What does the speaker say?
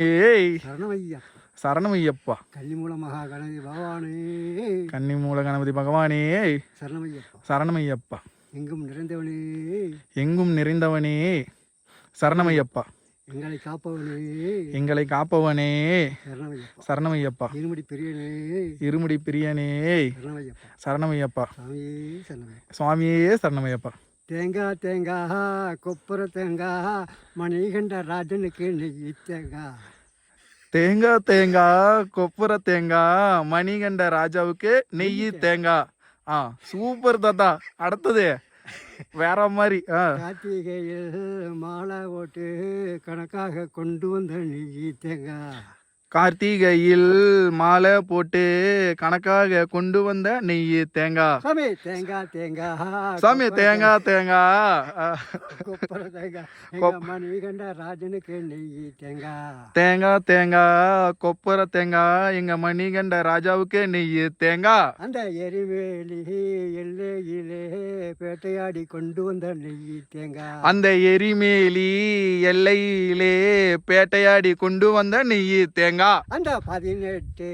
ஏய். சரணமையா சரணமையப்பா. கன்னிமூல மகா கணபதி பகவானே. கன்னிமூல கணபதி பகவானே. சரணமையப்பா. சரணமையப்பா. எங்கும் நிறைந்தவனே. எங்கும் நிறைந்தவனே. சரணமையப்பா. எங்களை காப்பவனே. எங்களை காப்பவனே. சரணமையப்பா. இருமுடி பெரியனே. இருமுடி பிரியனே. சரணமையப்பா. சரணமையப்பா. சுவாமியே சரணமையப்பா. தேங்காய் தேங்காய் கொப்புர தேங்காய் மணிகண்ட ராஜனுக்கு நெய் தேங்காய் தேங்காய் தேங்காய் கொப்புர தேங்காய் மணிகண்ட ராஜாவுக்கு நெய் தேங்காய் ஆ சூப்பர் தாத்தா. அடுத்தது வேற மாதிரி கார்த்திகையில் மாலை ஓட்டு கணக்காக கொண்டு வந்த நெய் தேங்காய் கார்த்திகையில் மாலை போட்டு கணக்காக கொண்டு வந்த நெய் தேங்காய் சாமி தேங்காய் தேங்காய் சாமி தேங்காய் தேங்காய் எங்க மணிகண்ட ராஜனுக்கு நெய் தேங்காய் தேங்காய் தேங்காய் கொப்பர தேங்காய் எங்க மணிகண்ட ராஜாவுக்கு நெய் தேங்காய் அந்த எரிவேலி எல்லையிலே பேட்டையாடி கொண்டு வந்த நெய் தேங்காய் அந்த எரிமேலி எல்லையிலே பேட்டையாடி கொண்டு வந்த நெய் தேங்காய் அந்த பதினெட்டு